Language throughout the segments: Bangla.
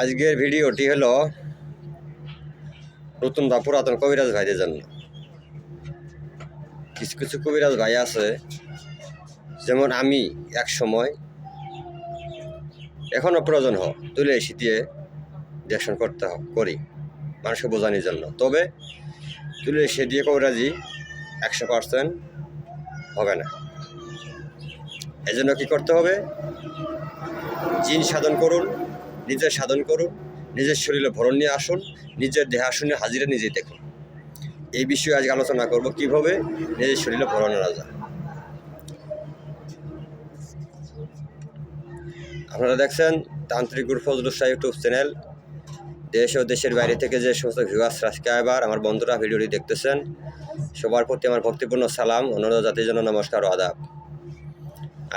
আজকের ভিডিওটি হলো নতুন বা পুরাতন কবিরাজ ভাইদের জন্য। কিছু কিছু কবিরাজ ভাই আছে, যেমন আমি এক সময় এখনও প্রয়োজন হোক তুলে এসে দিয়ে দেখশন করতে করি, মানুষকে বোঝানোর জন্য। তবে তুলে এসে দিয়ে কবিরাজি একশো পার্সেন্ট হবে না। এজন্য কী করতে হবে? জিন সাধন করুন নিজের সাধন করুন, নিজের শরীরে ভরণ নিয়ে আসুন, নিজের দেহা শুনে হাজিরা নিজেই দেখুন। এই বিষয়ে আজকে আলোচনা করব কীভাবে নিজের শরীরে ভরণ আনা যায়। আপনারা দেখছেন তান্ত্রিক গুরু ফজলুর শাহ ইউটিউব চ্যানেল। দেশ ও দেশের বাইরে থেকে যে সমস্ত ভিউয়ার্স সাবস্ক্রাইবার আমার বন্ধুরা ভিডিওটি দেখতেছেন, সবার প্রতি আমার ভক্তিপূর্ণ সালাম, অনুরোধ জাতির জন্য নমস্কার আদাব।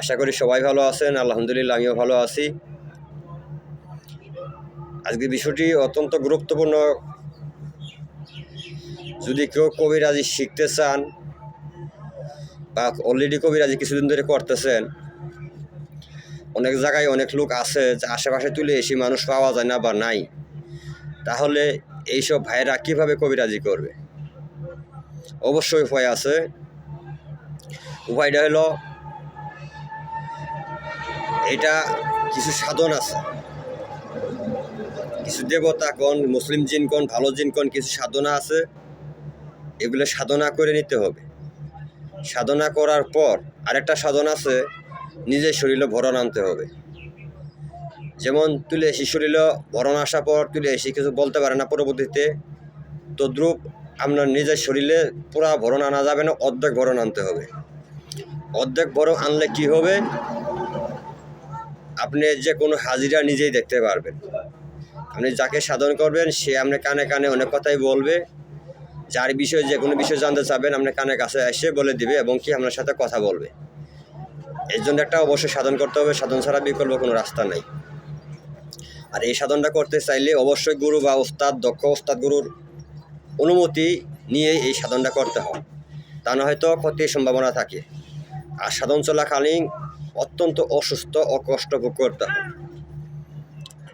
আশা করি সবাই ভালো আছেন, আলহামদুলিল্লাহ, আমিও ভালো আছি। আজকে বিষয়টি অত্যন্ত গুরুত্বপূর্ণ। যদি কেউ কবিরাজি শিখতে চান বা অলরেডি কবিরাজি কিছুদিন ধরে করতেছেন, অনেক জায়গায় অনেক লোক আছে যে আশেপাশে তুলে এসে মানুষ পাওয়া যায় না বা নাই, তাহলে এইসব ভাইরা কীভাবে কবিরাজি করবে? অবশ্যই উপায় আছে। উপায়টা হলো, এটা কিছু সাধন আছে। কিছু দেবতা কোন, মুসলিম জিন কোন, ভালো জিন কোন, কিছু সাধনা আছে? এগুলো সাধনা করে নিতে হবে। সাধনা করার পর আরেকটা সাধন আছে, নিজের শরীরে ভরণ আনতে হবে। যেমন তুলে এসি শরীরে ভরণ আসার পর তুলে এসি কিছু বলতে পারে না পরবর্তীতে, তদ্রূপ আপনার নিজের শরীরে পুরা ভরণ আনা যাবে না, অর্ধেক ভরণ আনতে হবে। অর্ধেক ভরণ আনলে কি হবে? আপনি যে কোনো হাজিরা নিজেই দেখতে পারবেন। আপনি যাকে সাধন করবেন, সে আপনি কানে কানে অনেক কথাই বলবে। যার বিষয়ে যে কোনো বিষয় জানতে চাবেন, আপনি কানে কাছে এসে বলে দিবে এবং কি আপনার সাথে কথা বলবে। এর জন্য একটা অবশ্যই সাধন করতে হবে। সাধন ছাড়া বিকল্প কোনো রাস্তা নাই। আর এই সাধনটা করতে চাইলে অবশ্যই গুরু বা ওস্তাদ, দক্ষ ওস্তাদ গুরুর অনুমতি নিয়ে এই সাধনটা করতে হয়। তা না হয়তো ক্ষতির সম্ভাবনা থাকে। আর সাধন চলাকালীন অত্যন্ত অসুস্থ ও কষ্ট ভোগ করতে হয়।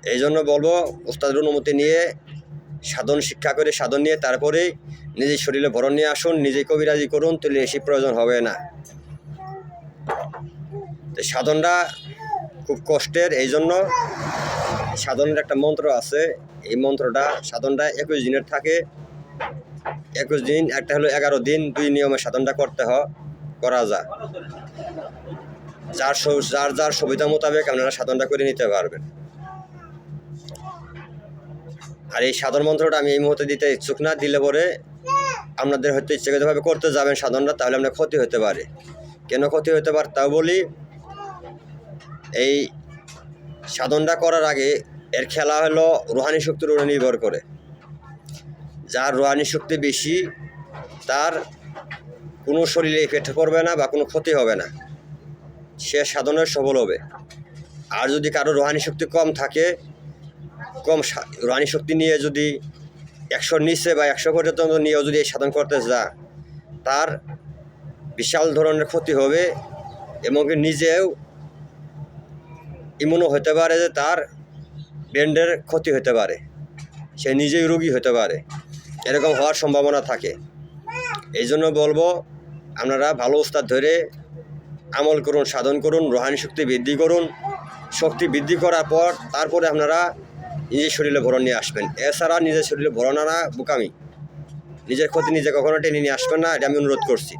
এই জন্য বলব ওস্তাদের অনুমতি নিয়ে সাধন শিক্ষা করে, সাধন নিয়ে তারপরে নিজের শরীরে ভরণ নিয়ে আসুন নিজেই কবিরাজি করুন তুলে এসে প্রয়োজন হবে না। সাধনটা খুব কষ্টের এই জন্য সাধনের একটা মন্ত্র আছে, এই মন্ত্রটা, সাধনটা একুশ দিনের থাকে। একুশ দিন, একটা হলো এগারো দিন, দুই নিয়মে সাধনটা করতে হয় করা যায় যার যার যার সুবিধা মোতাবেক আপনারা সাধনটা করে নিতে পারবেন। আর এই সাধন মন্ত্রটা আমি এই মুহূর্তে দিতে ইচ্ছুক না, দিলে পরে আপনাদের হয়তো ইচ্ছাকৃতভাবে করতে যাবেন সাধনটা, তাহলে আপনার ক্ষতি হতে পারে। কেন ক্ষতি হতে পারে তাও বলি, এই সাধনটা করার আগে এর খেলা হলো রুহানি শক্তির উপরে নির্ভর করে। যার রুহানি শক্তি বেশি, তার কোনো শরীরে এফেক্ট পড়বে না বা কোনো ক্ষতি হবে না। সে সাধনের সফল হবে। আর যদি কারও রুহানি শক্তি কম থাকে কম রোহানি শক্তি নিয়ে যদি একশোর নিচে বা একশো পর্যন্ত নিয়েও যদি এই সাধন করতে যা, তার বিশাল ধরনের ক্ষতি হবে এবং কি নিজেও এমনও হতে পারে যে তার ব্রেন্ডের ক্ষতি হতে পারে, সে নিজেই রোগী হতে পারে, এরকম হওয়ার সম্ভাবনা থাকে। এই জন্য বলব, আপনারা ভালো উস্তাদ ধরে আমল করুন, সাধন করুন, রোহানি শক্তি বৃদ্ধি করুন। শক্তি বৃদ্ধি করার পর, তারপরে আপনারা নিজের শরীরে ভরণ নিয়ে আসবেন। এছাড়া নিজের শরীরে ভরণ আনা বোকামি। নিজের ক্ষতি নিজে কখনো টেনে নিয়ে আসবেন না, এটা আমি অনুরোধ করছি।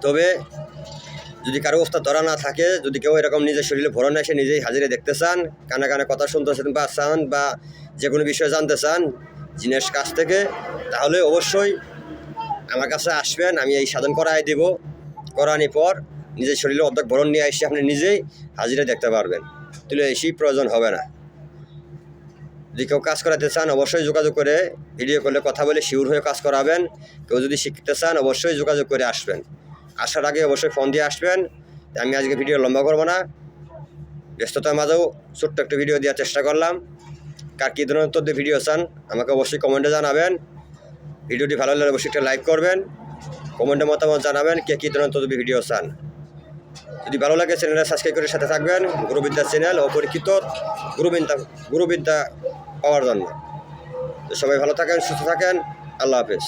তবে যদি কারও অবস্থা ধরা না থাকে, যদি কেউ এরকম নিজের শরীরে ভরণ এসে নিজেই হাজিরে দেখতে চান, কানে কানে কথা শুনতে চান বা চান বা যে কোনো বিষয়ে জানতে চান জিনের কাছ থেকে, তাহলে অবশ্যই আমার কাছে আসবেন, আমি এই সাধন করাই দেব। করানোর পর নিজের শরীরে অর্ধেক ভরণ নিয়ে এসে আপনি নিজেই হাজিরা দেখতে পারবেন। তুলে এসেই প্রয়োজন হবে না। যদি কেউ কাজ করাতে চান, অবশ্যই যোগাযোগ করে ভিডিও করলে কথা বলে শিওর হয়ে কাজ করাবেন। কেউ যদি শিখতে চান, অবশ্যই যোগাযোগ করে আসবেন। আসার আগে অবশ্যই ফোন দিয়ে আসবেন। আমি আজকে ভিডিও লম্বা করব না। ব্যস্ততার মাঝেও ছোট্ট একটা ভিডিও দেওয়ার চেষ্টা করলাম। কার কী ধরনের তথ্য ভিডিও চান, আমাকে অবশ্যই কমেন্টে জানাবেন। ভিডিওটি ভালো লাগলে অবশ্যই একটা লাইক করবেন। কমেন্টে মতামত জানাবেন কে কী ধরনের তথ্য ভিডিও চান। যদি ভালো লাগে চ্যানেলটা সাবস্ক্রাইব করে সাথে থাকবেন। গুরুবিদ্যা চ্যানেল অপরিচিত, গুরুবিদ্যা গুরুবিদ্যা পাওয়ার জন্য। তো সবাই ভালো থাকেন সুস্থ থাকেন আল্লাহ হাফেজ।